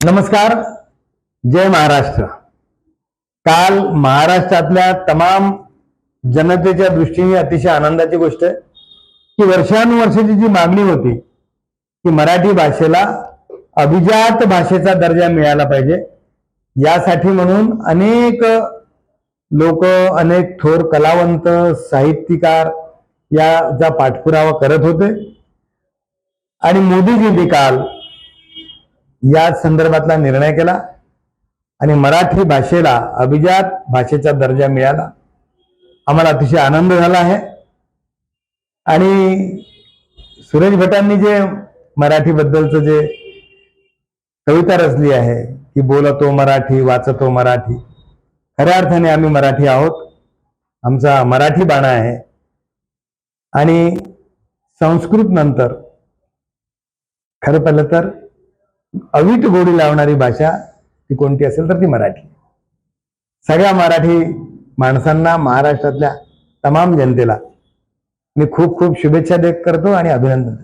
नमस्कार. जय महाराष्ट्र. काल महाराष्ट्रातल्या तमाम जनतेच्या दृष्टीने अतिशय आनंदाची गोष्ट आहे की वर्षानुवर्षाची जी मागणी होती की मराठी भाषेला अभिजात भाषेचा दर्जा मिळाला पाहिजे. यासाठी म्हणून अनेक लोक अनेक थोर कलावंत साहित्यकार याचा पाठपुरावा करत होते. आणि मोदीजींनी काल या संदर्भातला निर्णय केला आणि मराठी भाषेला अभिजात भाषेचा दर्जा मिळाला. आम्हाला अतिशय आनंद झाला आहे. आणि सुरेश भटांनी जे मराठीबद्दलचं जे कविता रचली आहे की बोलतो मराठी वाचतो मराठी खऱ्या अर्थाने आम्ही मराठी आहोत. आमचा मराठी बाणा आहे. आणि संस्कृत नंतर खरं पाहिलं तर अवीट गोडी लावणारी भाषा ती कोणती असेल तर ती मराठी. सगळ्या मराठी माणसांना महाराष्ट्रातल्या तमाम जनतेला मी खूप खूप शुभेच्छा देत करतो आणि अभिनंदन.